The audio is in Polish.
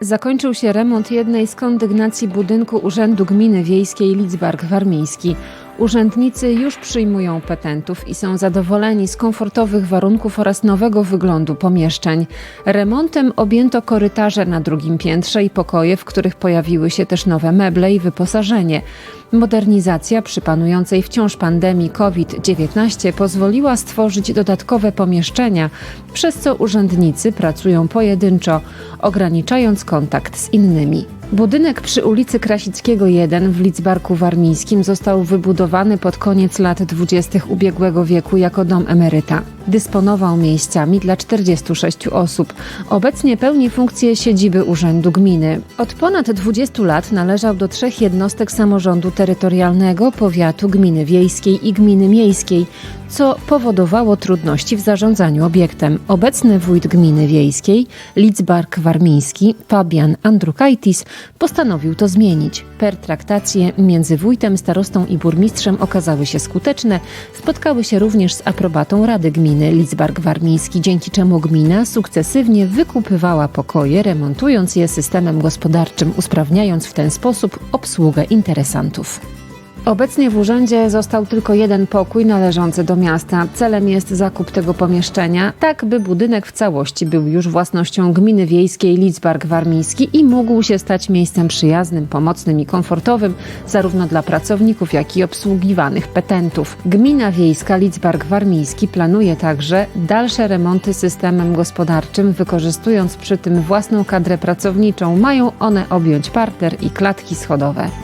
Zakończył się remont jednej z kondygnacji budynku Urzędu Gminy Wiejskiej Lidzbark Warmiński. Urzędnicy już przyjmują petentów i są zadowoleni z komfortowych warunków oraz nowego wyglądu pomieszczeń. Remontem objęto korytarze na drugim piętrze i pokoje, w których pojawiły się też nowe meble i wyposażenie. Modernizacja przy panującej wciąż pandemii COVID-19 pozwoliła stworzyć dodatkowe pomieszczenia, przez co urzędnicy pracują pojedynczo, ograniczając kontakt z innymi. Budynek przy ulicy Krasickiego 1 w Lidzbarku Warmińskim został wybudowany pod koniec lat 20. ubiegłego wieku jako dom emeryta. Dysponował miejscami dla 46 osób. Obecnie pełni funkcję siedziby Urzędu Gminy. Od ponad 20 lat należał do trzech jednostek samorządu terytorialnego, powiatu, gminy wiejskiej i gminy miejskiej, co powodowało trudności w zarządzaniu obiektem. Obecny wójt gminy wiejskiej, Lidzbark Warmiński, Fabian Andrukaitis, postanowił to zmienić. Pertraktacje między wójtem, starostą i burmistrzem okazały się skuteczne. Spotkały się również z aprobatą Rady Gminy Lidzbark Warmiński, dzięki czemu gmina sukcesywnie wykupywała pokoje, remontując je systemem gospodarczym, usprawniając w ten sposób obsługę interesantów. Obecnie w urzędzie został tylko jeden pokój należący do miasta. Celem jest zakup tego pomieszczenia, tak by budynek w całości był już własnością gminy wiejskiej Lidzbark Warmiński i mógł się stać miejscem przyjaznym, pomocnym i komfortowym zarówno dla pracowników, jak i obsługiwanych petentów. Gmina wiejska Lidzbark Warmiński planuje także dalsze remonty systemem gospodarczym, wykorzystując przy tym własną kadrę pracowniczą. Mają one objąć parter i klatki schodowe.